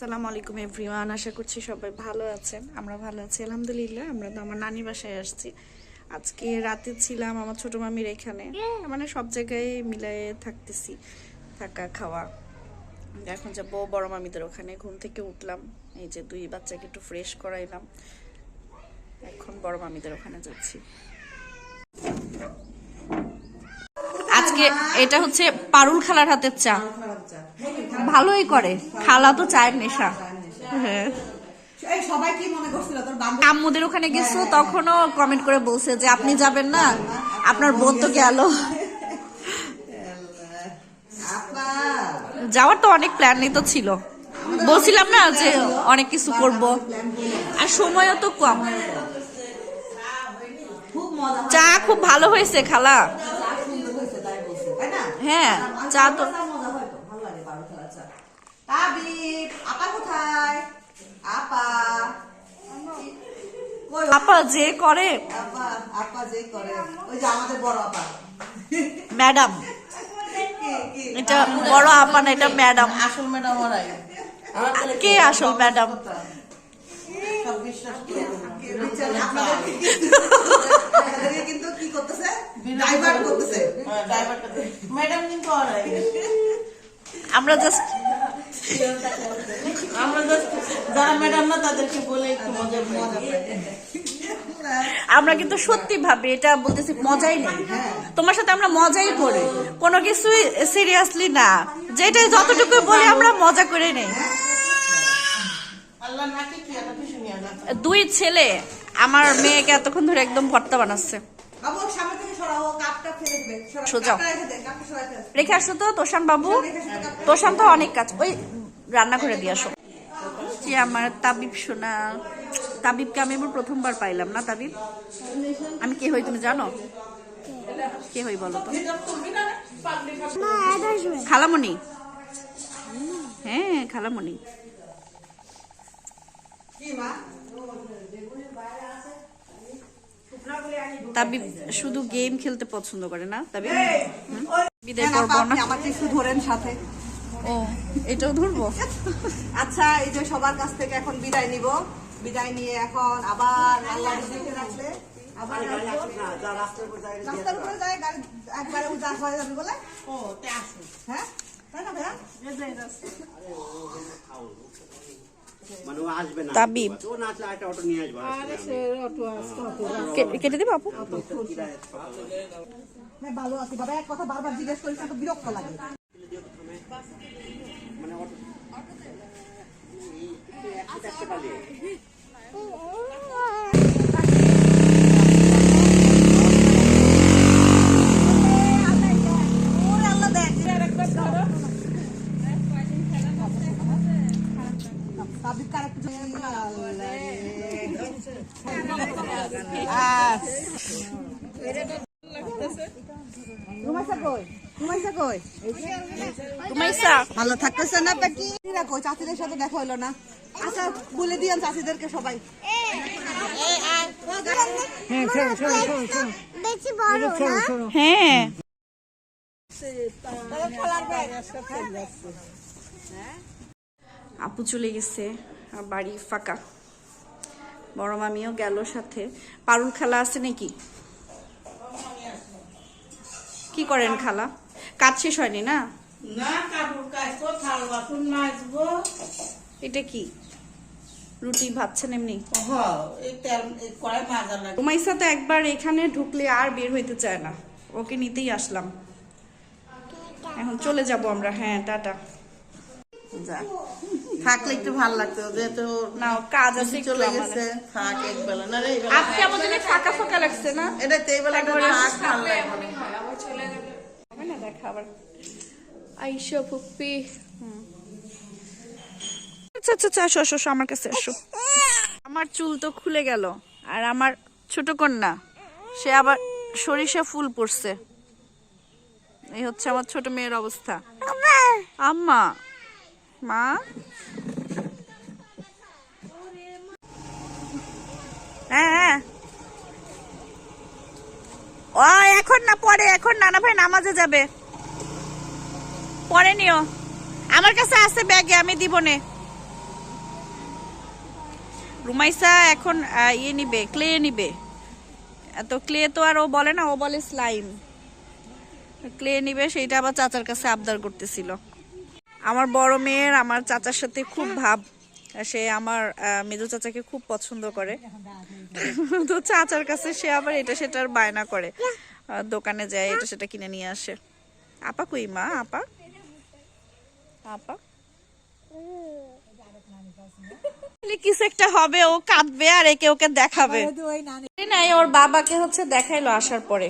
আসসালামু আলাইকুম, এভরিওয়ান। আশা করছি সবাই ভালো আছেন। আমরা ভালো আছি, আলহামদুলিল্লাহ। আমরা তো আমার নানি বাসায় আসছি। আজকে রাতে ছিলাম আমার ছোট মামির এখানে। মানে সব জায়গায় মিলাই থাকতেছি, থাকা, খাওয়া। এখন যাব বড় মামিদের ওখানে। ঘুম থেকে উঠলাম। এই যে দুই বাচ্চাকে একটু ফ্রেশ করাইলাম। এখন বড় মামিদের ওখানে যাচ্ছি। আজকে এটা হচ্ছে পারুল খালার হাতের চা। ভালোই করে। খালা তো চায়ের নেশা। হ্যাঁ। আম্মুদের ওখানে গেছো তখনও কমেন্ট করে বলছে যে আপনি যাবেন না? আপনার বোন তো গেল। যাওয়ার তো অনেক প্ল্যানই তো ছিল। বলছিলাম না যে অনেক কিছু করব। আর সময়ও তো কম। চা খুব ভালো হয়েছে খালা চা সুন্দর হয়েছে তাই বলছে তাই না হ্যাঁ চা তো। মজা হয় তো ভালো লাগে বারো খেলা চা তাবিব আপা কোথায়? আপা। আপা যে করে। আপা আপা যে করে। ওই যে আমাদের বড় আপা। ম্যাডাম। এটা বড় আপা না এটা ম্যাডাম। আসল ম্যাডাম ওরাই কে আসল ম্যাডাম? কিন্তু কি করতেছে? ডাইভার্ট করতেছে। কিন্তু অরাই আমরা জাস্ট আমরা just যারা ম্যাডাম না তাদেরকে বলে একটু মজা মজা আমরা কিন্তু সত্যি ভাবি এটা বলতেছি মজাই নেই। তোমার সাথে আমরা মজাই করি। কোনো কিছুই সিরিয়াসলি না। যেটা যতটুকু বলি আমরা মজা করে নেই। দুই ছেলে আমার মেয়েকে এতক্ষণ ধরে একদম ভর্তা বানাচ্ছে বাবু সামনে থেকে সরাও কাপটা ফেলে দিবে সরাও। সোজা। রেখে দে, কাপটা সরাই ফেল। রেখে আসো তো তোষান বাবু। তোষান তো অনেক কাজ ওই রান্না করে দিয়ে আসো যে আমার তাবিব শোনা তাবিবকে আমি এবার প্রথমবার পাইলাম না তাবিব আমি কে হই তুমি জানো কে হই বলো তো খালামণি হ্যাঁ খালামণি কি মা? তাবিব শুধু গেম খেলতে পছন্দ করে না তাবিব বিদায় হ্যাঁ, করব না আপনি আমাকে একটু ধরেন সাথে ও এটাও ধরবো আচ্ছা এই যে সবার কাছ থেকে এখন বিদায় নিব বিদায় নিয়ে এখন আবার আল্লাহ দেখে রাখলে আবার। রাস্তার উপরে যায় গাড়ি একবারে উজা হয়ে যাবে বলে ও তে আসো হ্যাঁ তাই না ভাইয়া মানে আসবে না তাবিব। ও না আসলে একটা অটো নিয়ে আসবে কে- কেটে দিবে আপু না ভালো আছি বাবা এক কথা বারবার জিজ্ঞেস করিস তো বিরক্ত লাগে মানে অটো একশো একশো পালিয়ে ওরে আল্লাহ দেখ তাবিব কার একটু ঘুমাইছা কই ঘুমাইছা কই তুমাইসা ভালো থাকতেছে না পেকি না কই সাথে দেখা হলো না। আচ্ছা বলে দিয়ান চাচিদেরকে সবাই। বেশি বড় না? হ্যাঁ। আপু চলে গেছে বাড়ি ফাঁকা। বড় মামিও গেল সাথে। পারুল খেলা আছে নাকি? কি করেন খালা? কাজ শেষ হয়নি না? এটা কি? রুটি ভাবছেন এমনি? উমাইসা তো একবার এখানে ঢুকলে আর বের হইতে চায় না। ওকে নিতেই আসলাম। এখন চলে যাব আমরা। হ্যাঁ টাটা। থাকলে একটু ভালো লাগতো যেহেতু না কাজ আছে চলে গেছে। থাক এক বেলা না রে আজকে জন্য ফাঁকা ফাঁকা লাগছে না? এটা তো থাক ভালো লাগবে। আবার আইসা ফুপ্পি আচ্ছা আচ্ছা আচ্ছা আসো আসো আসো, আমার কাছে এসো আমার চুল তো খুলে গেল আর আমার ছোট কন্যা সে আবার সরিষা ফুল পড়ছে এই হচ্ছে আমার ছোট মেয়ের অবস্থা। আম্মা মা। হ্যাঁ হ্যাঁ। ও এখন না পরে এখন নানা ভাই নামাজে যাবে। পরে নিও। আমার কাছে আছে ব্যাগে, আমি দিব নে। রুমাইসা এখন ইয়ে নিবে, ক্লে নিবে। এত ক্লে তো আর ও বলে না, ও বলে স্লাইম। ক্লে নিবে, সেইটা আবার চাচার কাছে আবদার করতেছিল। আমার বড় মেয়ের, আমার চাচার সাথে খুব ভাব। সে আমার মেজো চাচাকে খুব পছন্দ করে। তো চাচার কাছে সে আবার এটা সেটার বায়না করে। দোকানে যায়, এটা সেটা কিনে নিয়ে আসে। আপা কই মা? আপা? আপা? কিছু একটা হবে ও কাঁদবে আর একে ওকে দেখাবে। নাই ওর বাবাকে হচ্ছে দেখাইলো আসার পরে।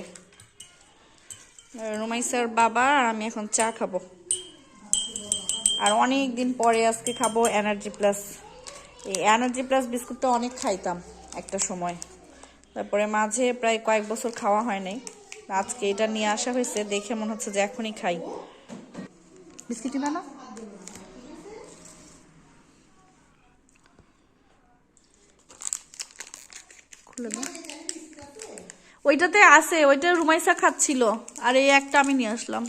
রুমাইসার বাবা আর আমি এখন চা খাব। আর অনেক দিন পরে আজকে খাব এনার্জি প্লাস এই এনার্জি প্লাস বিস্কুটটা অনেক খাইতাম একটা সময়। তারপরে মাঝে প্রায় কয়েক বছর খাওয়া হয় নাই। আজকে এটা নিয়ে আসা হয়েছে দেখে মনে হচ্ছে যে এখনই খাই। বিস্কিট না ওইটাতে আছে, ওইটা রুমাইসা খাচ্ছিল। আর এই একটা আমি নিয়ে আসলাম।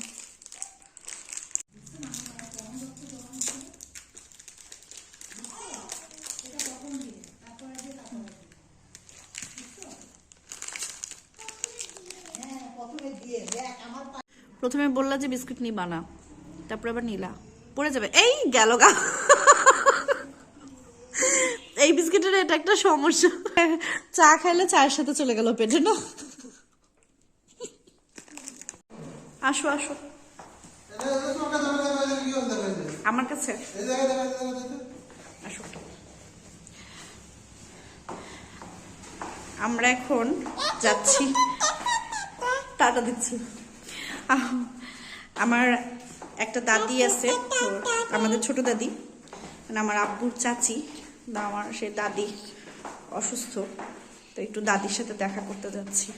প্রথমে বললা যে বিস্কুট নিবা না, তারপরে আবার নিলা। পড়ে যাবে। এই গেল গা। বিস্কিটের এটা একটা সমস্যা। চা খাইলে চায়ের সাথে চলে গেল পেটে, না? আসো আসো। আমার কাছে? আমরা এখন যাচ্ছি। টাটা দিচ্ছি। আমার একটা দাদি আছে আমাদের ছোট দাদি মানে আমার আব্বুর চাচি। আমার সে দাদি অসুস্থ তো একটু দাদির সাথে দেখা করতে যাচ্ছি।